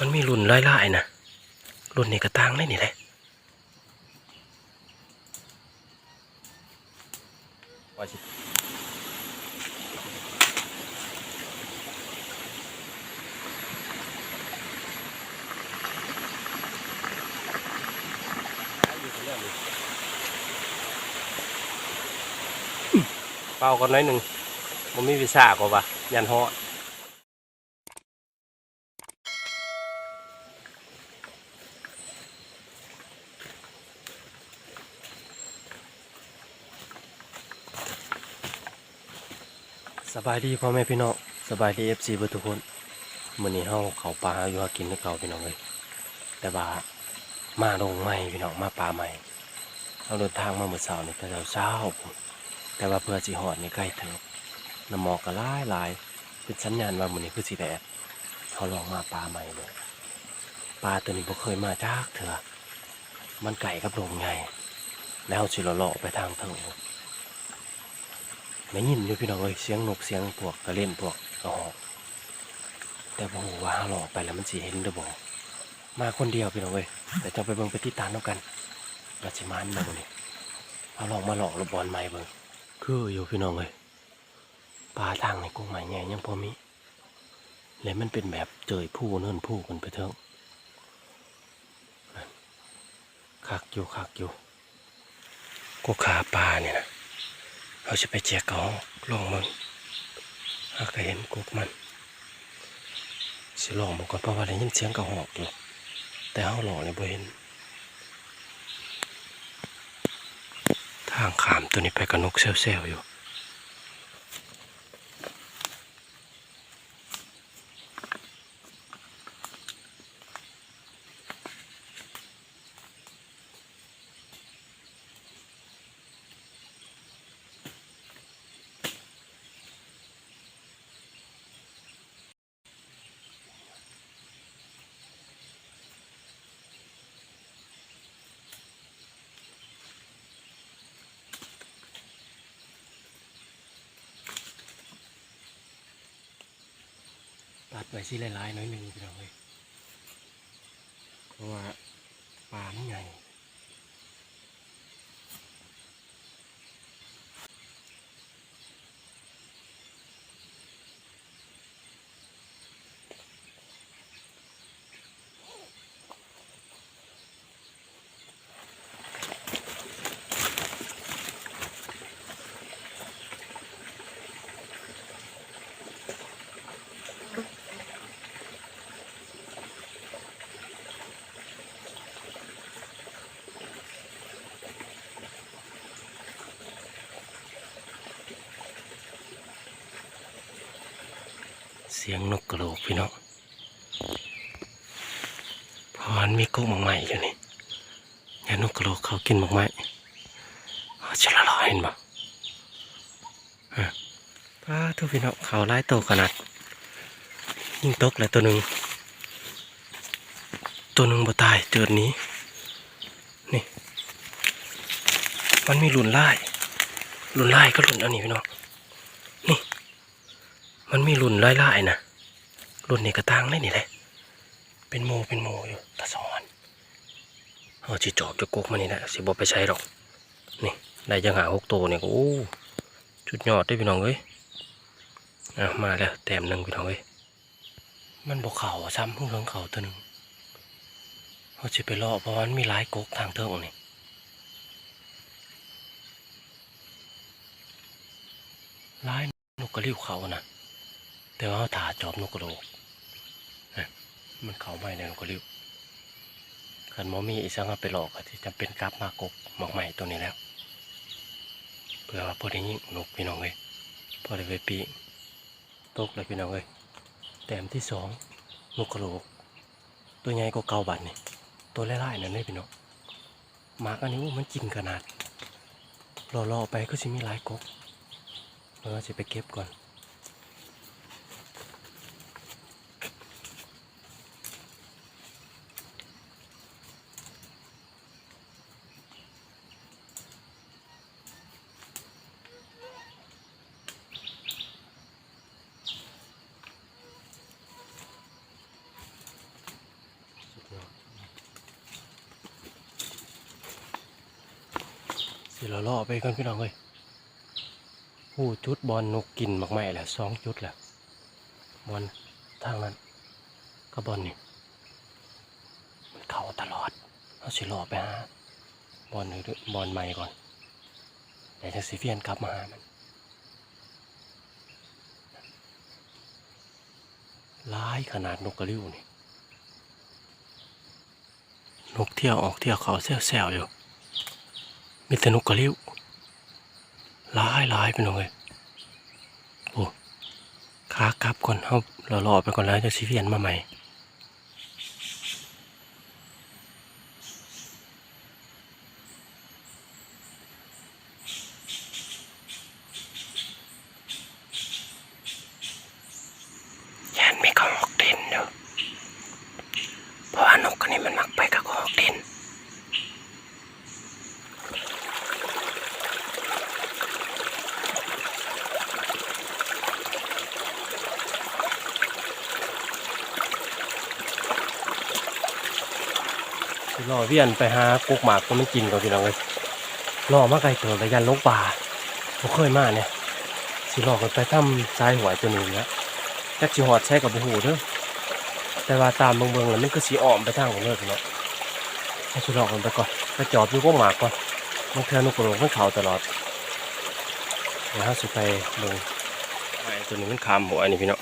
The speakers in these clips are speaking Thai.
มันมีรุ่นไล่ๆนะรุ่นนี้กระตังได้นี่แหละว่าสิเป่ากันน้อยหนึ่งมันมีวิสาก็ว่ายันหอ สบายดีพ่อแม่พี่น้องสบายดีเอฟซีเบอร์ทุกคนมื้อนี้เฮาเขาปลาอยู่หากินกับเขาพี่น้องเลยแต่ว่ามาลงใหม่พี่น้องมาปลาใหม่เราเดินทางมาเมื่อเช้านี่แต่เช้าแต่ว่าเพื่อสิฮอดนี่ใกล้ถึงน้ำหมอกก็ลายหลายเป็นสัญญาณว่ามื้อนี้คือสิแดดเขาลองมาปลาใหม่เลยปลาตัวนี้บ่เคยมาจากเถื่อมันไก่กับโรงไงแล้วสิเลาะไปทางเทิง ไม่ยินอยู่พี่น้องเอ้ยเสียงนกเสียงพวกกระเล่นพวกกระหอกแต่บ่ฮู้ว่าหาหลอกไปแล้วมันสิเห็นหรือบ่มาคนเดียวพี่น้องเอ้ยแต่จะไปเบิ่งไปติดตามนำกันว่าสิมาอันบ่นี่เอาลองมาหลอกระบอลใหม่เบิ่งคืออยู่พี่น้องเอ้ยปลาทางในกุ้งใหม่ใหญ่ยังพอมีและมันเป็นแบบเจยผู้เนินผู้กันไปเถิงนั่นคักอยู่คักอยู่ก็ขาปลาเนี่ยนะ เราจะไปเจียกเขาลองมันหากได้เห็นกุกมันสิลองมันก่อนเพราะว่าได้ยินเสียงกระหอกอยู่แต่เขาหลอกเลยบ่เห็นทางขามตัวนี้ไปกับนกเซลล์อยู่ ตัดไปสิหลายๆหน้อยหนึ่งพี่น้องเลยเพราะว่าปลาไม่ใหญ่ สียงนกกระโหลกพี่น้องเพราะมันมีกุ้งหมากไหมอยู่นี่อย่านกกระโหลกเขากินหมากไหมเอาชิละลอยเห็นบ่ฮะป้าทุกพี่น้องเขาไล่โตขนาด ยิ่งตกเลยตัวหนึ่งตัวหนึ่งบ่ตายเจิดหนี้ นี่ มันมีหลุนไล่หลุนไล่ก็หลุนเอานี่พี่น้อง มันมีรุ่นไล่ๆนะรุ่นนี้กระตังได้นี่แหละเป็นโมเป็นโมอยู่ตะสอนเอาจีจอบจะกกมานี่แหละสิบอไปใช้หรอกนี่ได้ยังหาหกตัวเนี่ยโอ้จุดยอดได้พี่น้องเอ้ยอะมาแล้วแต้มหนึ่งพี่น้องเอ้ยมันบอกเข่าซ้ำเพิ่งเรื่งเข่าตัวหนึ่งเขาจะไปล่อเพราะมันมีหลายกกทางเทิงนี่หลายนกกระริ้วเขานะ แต่ว่าเขาถาจอบนกกระโดกนะมันเขาไม่ในนกกระริ้วขันมอมีอีสังเอาไปหลอกอะที่จำเป็นกลับมากกหมอกใหม่ตัวนี้แล้ว เพื่อว่าพอได้ยิงนกพี่น้องเลยพอได้ไปปีตกเลยพี่น้องเลยแต้มที่สองนกกระโดกตัวใหญ่ก็เกาบัดนี่ตัวไล่ๆนั่นเลยพี่น้องมากอันนี้อู้มันกินขนาดรอๆไปก็สิมีหลายกกเออจะไปเก็บก่อน อไปกันพี่น้องเอ้ยหูจุดบอลนกกินมากไม่แหละสองจุดแหละบอลทางนั้นก็บอลนี่มันเข้าตลอดเอาสิล่อไปหาบอลหรือบอลใหม่ก่อนเดี๋ยวจะสิเฟียนกลับมาหามันร้ายขนาดนกกระริ้วนี่นกเที่ยวออกเที่ยวเขาแซวๆอยู่ มีแต่นกกระริ้วหลายหลายไปหน่อยโอ้ขากลับก่อนเขาเรารอไปก่อนแล้วจะชีเวียนมาใหม่ ยันมีกระหอกเด่นอยู่เพราะว่านกอันนี้มันมักไปกับกระหอกเด่น สิร อเวียนไปหากุกหมากก็ไม่กินก่อนพี่น้องเลยรอมาไกลเกินไปยันลกป่าผมเคยมาเนี่ยสิรอกันไปทำซ้ายหวยตัวหนึ่งแล้วจักสิหอดใช้กับบูหูเด้อแต่ว่าตามเมืองๆแล้วมันก็สีอ้อมไปทางของเลิกเนาะให้สิรอกันไปก่อนไปจอบอยู่กุกหมากก่อนมันเทือนกกระโหลกมันเข่าตลอดเดี๋ยวเราสิไปเมืองตัวนี้มันคามหัวนี่พี่เนาะ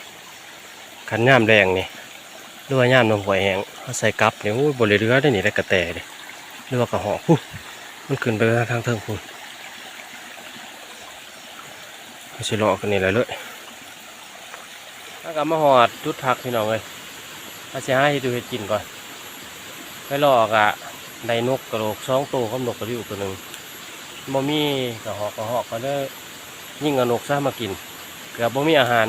ขันย่ามแรงนี่ หรือว่าย่ามนมหวยแหงเขาใส่กับเนี่ยโอ้ยบริเรือได้นี่ได้กระแตเลยหรือว่ากระหอกมันขึ้นไปทางเทิงคุณเขาสิลาะกันนี่แหละเลยถ้ากลับมาหอดจุดพักพี่น้องเลยอาจะให้ดูเห็ดกินก่อนไปลอกอะได้นกกระโหลกสองตัวกับนกกระดิ่วตัวหนึ่งบ่มีกระหอกกระหอกก็ได้ยิ่งกระนกซะมากินเกือบบ่มีอาหาร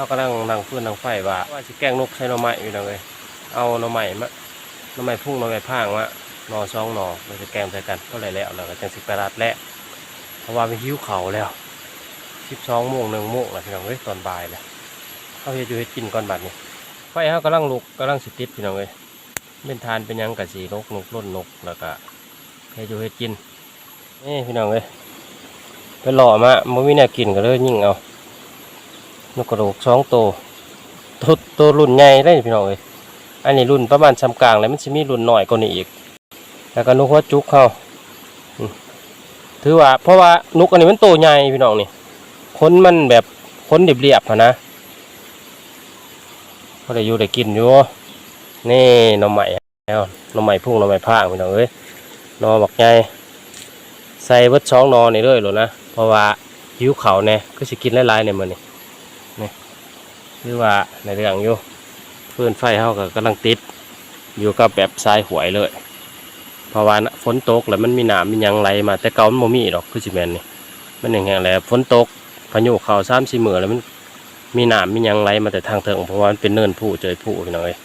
เขากำลังนั่งฟืนนั่งไฟว่าว่าสิแกล้งนกใช้หน่อไม้อยู่นะเลยเอาหน่อไม้มาหน่อไม้พุ่งหน่อไม้พางมาหนอสองหนอเราจะแกล้งใส่กันก็เลยแล้วเราก็จังสิไปรัดแล้วเพราะว่าไปหิ้วเขาแล้วสิบสองโมงหนึ่งโมงแล้วพี่น้องเอ้ยตอนบ่ายแล้วเขาเฮ็ดอยู่เฮ็ดกินก่อนบัดนี้ไฟเขากำลังลุกกำลังสิติดพี่น้องเอ้ยเป็นทานเป็นยังกะสีนกนกล้นนกแล้วก็เฮ็ดอยู่เฮ็ดกินนี่พี่น้องเอ้ยไปหล่อมาไม่มีแนวกินก็เลยยิ่งเอา นกกระโดกสองตัวตัวตัวรุ่นใหญ่ได้พี่น้องเอ้ยอันนี้รุ่นประมาณชำกลางแล้วมันจะมีรุ่นหน่อยกว่านี้อีก แล้วก็นกหัวจุกเขาถือว่า เพราะว่านกอันนี้มันโตใหญ่พี่น้องนี่ขนมันแบบขนเรียบๆอะนะก็ได้อยู่ได้กินอยู่นี่หน่อไม้แล้วหน่อไม้พุ่งหน่อไม้พางพี่น้องเอ้ยนอบักใหญ่ใส่เบิดช้องนอนี่เลยหรอนะเพราะว่าหิวเขาวแน่ก็สิกินหลายๆเนี่ยมันนี่ หรือว่าในเรื่องอยู่ฟืนไฟเขาก็กำลังติด อยู่กับแบบทรายหวยเลยเพราะว่าน่ะฝนตกแล้วมันมีหนามมียังไหลมาแต่เก่ามันโมมีดอกคือสิแมนนี่มันอย่างเงี้ยแหละฝนตกพายุเข่าซ้ำสี่มือแล้วมันมีหนามมียังไหลมาแต่ทางเถิงเพราะว่ามันเป็นเนินผู้เจอผู้พี่น้องเอ้ย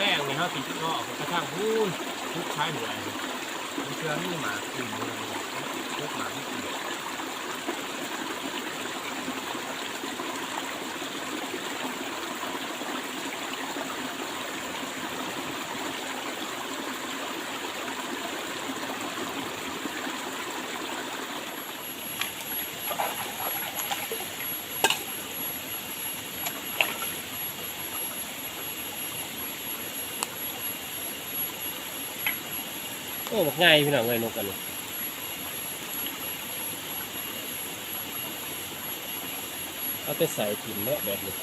แรกนี่เขาติดก็ออกกระทั่งพูนทุกใช้หน่วยมันเชื่อมีหมากินเลย โอ้บอกง่ายพี่น้องเลยนกกันเลยเอาไปใส่ถิ่นเนาะแบบนี้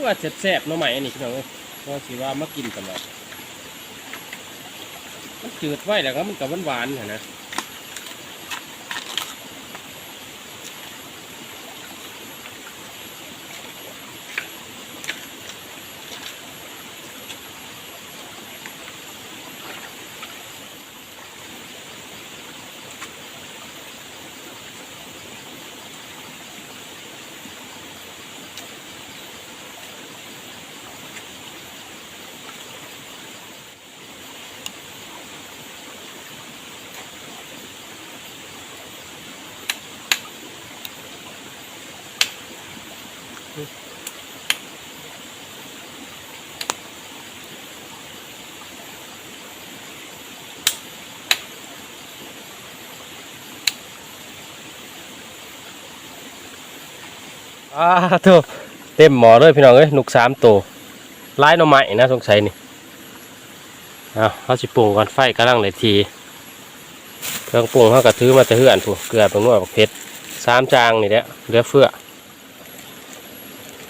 คือว่าแซ่บๆหน้อใหม่อันนี้พี่น้องเอ้ยเพราะสิว่ามากินตลอดมันจืดไว้แล้วก็มันกับหวานๆน่ะ อ่าโถอะเต็มหมอเลยพี่น้องเอ้ยนุกสามตัวลายหน่อไม้นะสงสัยนี่เอาเขาสิปรุงก่อนไฟกำลังเลยทีเครื่องปรุงเขากระถือมาแต่เหือนถูกเกลือเป็นนวดบักเผ็ดสามจางนี่แหละเหลือเฟือ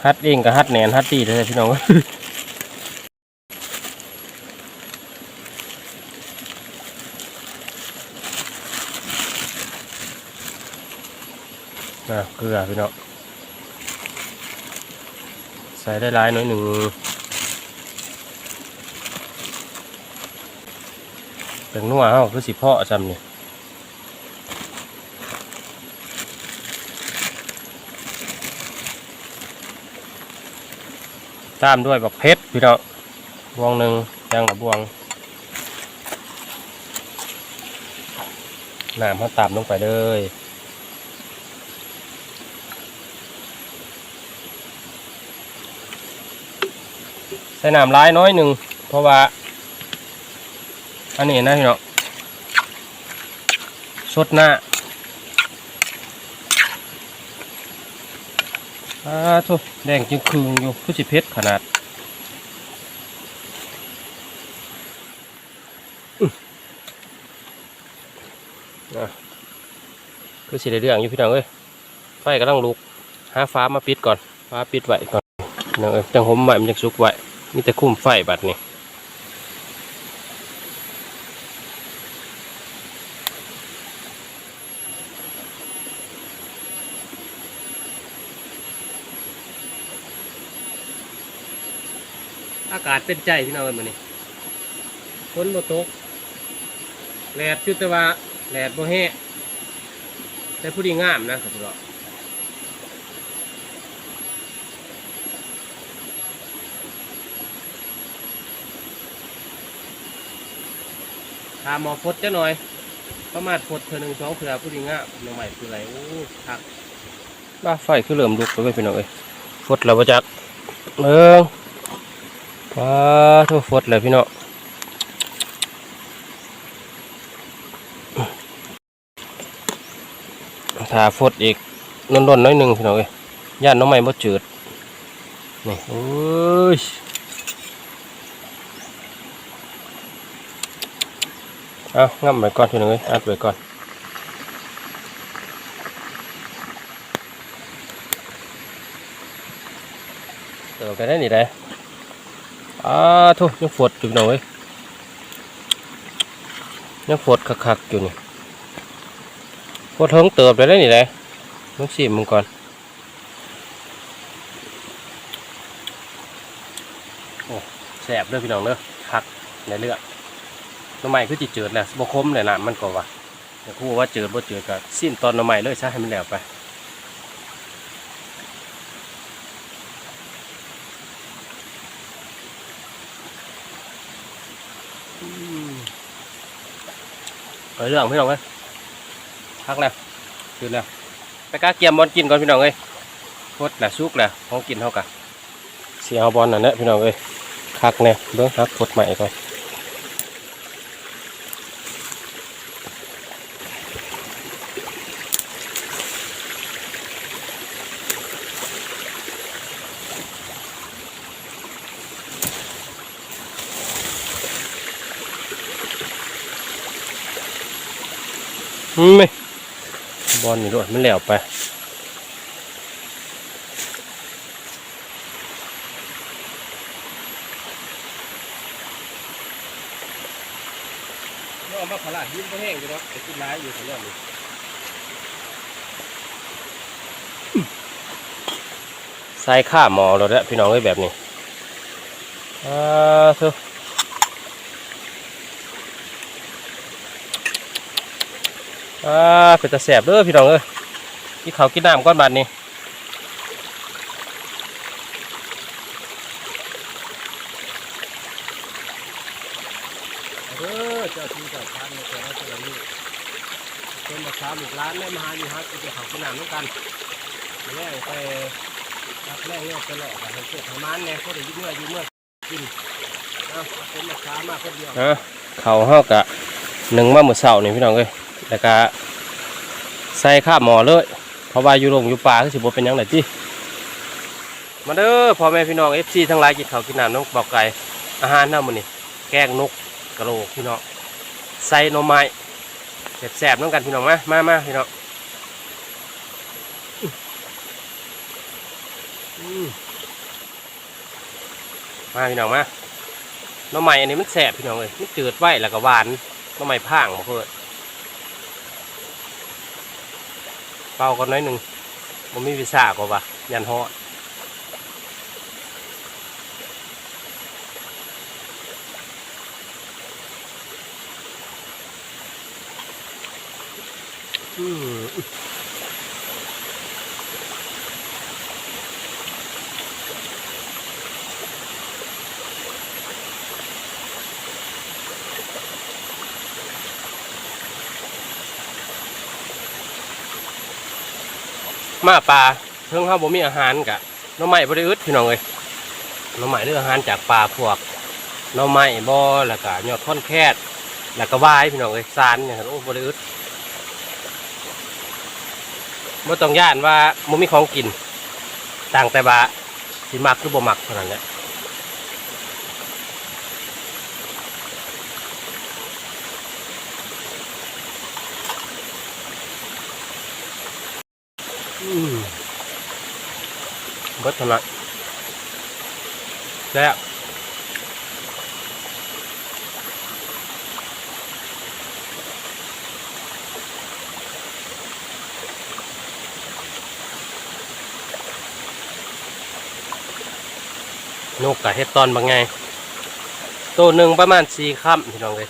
ฮัดเองกับฮัดแหนนฮัดดีเลยพี่น้องอะเกลือพี่น้อง ใส่ได้หลายหน่อยหนึ่งเป็นนัวเฮาคือสิเพาะจำเนี่ยตามด้วยบักเพชรพี่น้องบวงหนึ่งยางละบวงน้ำเขาตามลงไปเลย ใส่น้ำร้ายน้อยหนึ่งเพราะว่า อันนี้นะพี่น้องสดหน้าอ่าทุแดงจึงคืงอยู่คือสิเพชรขนาดอื้ออะคือสิได้เรื่องอยู่พี่น้องเอ้ยไฟกำลังลุกหาฟ้ามาปิดก่อนฟ้าปิดไว้ก่อนพี่น้องเอ้ยจังหมใหม่มันจะสุกไว้ มีแต่คุ้มไฟบัดนี้อากาศเป็นใจพี่น้องเอ้ยมื้อนี้ฝนบ่ตกแดดจุดแต่ว่าแดดบ่แห้แต่ผู้ดีงามนะครับพี่น้อง ถามหมอฟดจะหน่อยประมาณฟดเธอหนึ่งสองเถื่อผู้ดีงามหน้องใหม่คืออะไรโอ้ทักบ้าไฟคือเริ่มลุกแล้วเว้ยพี่น้องเอ้ยฟดแล้วบ่จักเบิ่งว้าทั่วฟดเลยพี่น้องถ้าฟดอีกนนๆน้อยหนึ่งพี่น้องเอ้ยย่านน้องใหม่บ่จืดนี่โอ้ย เอางับไว้ก่อนพี่น้องเอ้ยอัดไว้ก่อนเติมไปได้นี่ได้อ่าทุกยังฝดอยู่หน่อยยังฝดคักๆอยู่นี่ฝดเทิงเติบไปได้นี่แหละต้องชิมมึงก่อนโอ้แสบเด้อพี่น้องเด้อคักในเลือด น้ำใหม่คือจิจืดแหละบ่คมเลยนะมันก็ว่าแต่คู่ว่าเจืดบ่เจืดก็สิ้นตอนน้ำใหม่เลยใช่ให้มันแล้วไปเออเรื่องพี่น้องเอ้ยพักแล้วคืนแล้วไปกาเกียมบอลกินก่อนพี่น้องเอ้ยโคตรแหละซุกแหละของกินเท่ากันเสียบอลนั่นแหละพี่น้องเอ้ยคักเนี่ยเบิ้งฮักโคตรใหม่ก่อน ไม่บอลนี่ด้วยมันแลวไปเอามาขลาดยิ้มก็แห้งอยเนาะไอ้น้ายอยู่ตลอดเลยใส่ข้าหมอเราแล้วพี่น้องเลยแบบนี้อ่าเถอะ อ่าเป็นตาแสบเด้อพี่น้องเอ้ยกินข้ากินน้ำก้อนบาดนี้เออเจ้าที่เจ้าทางในแต่ละแต่ละนี่เป็นมาช้าหมู่ร้านแม่มาหาอยู่ฮะกินข้าวกินน้ำด้วยกันแม่ไปรับแม่เนี่ยไปหลอกกันให้พวกทำมันเนี่ยเขาได้ยุ่งเมื่อยุ่งเมื่อกินเอาเป็นมาช้ามาคนเดียวเขาเฮากะหนึ่งมาหมดเสานี่พี่น้องเอ้ยแล้วก็ ใส่ข้าวหมอเลย เพราะว่าอยู่โรงอยู่ป่าคือสิบ่เป็นยังไงติมาเด้อพ่อแม่พี่น้อง FC ทั้งหลายกินข้าวกินน้ำน้องบอกไก่อาหารน้ำมื้อนี้แกงนกกระโหลกพี่น้องใส่น่อไม้แซ่บๆน้องกันพี่น้องมามามาพี่น้องมาพี่น้องมาหน้ำใหม่อันนี้มันแสบพี่น้องเลยมันจืดไว้แล้วก็หวานน้ำใหม่พ่างมาเพื่อ เป่ากันน้อยหนึ่งมันมีวิสากว่ายันหอดอืม มาปลาเพิ่งเข้าบ่มีอาหารกะน้ำใหม่บริอึดพี่น้องเลยน้ำใหม่เรื่องอาหารจากปลาพวกน้ำใหม่บ่อแล้วก็ยอดท่อนแคดแล้วก็วายพี่น้องเลยซานเนี่ยครับโอ้บริอึดบ่ต้องย่านว่าบ่มีของกินต่างแต่ว่าสิมักหรือบ่มักเท่านั้นแหละ บิดเท่านั้นแล้วนกกะเฮ็ดตอนบางไงตัวหนึ่งประมาณสี่ค่ำพี่น้องเลย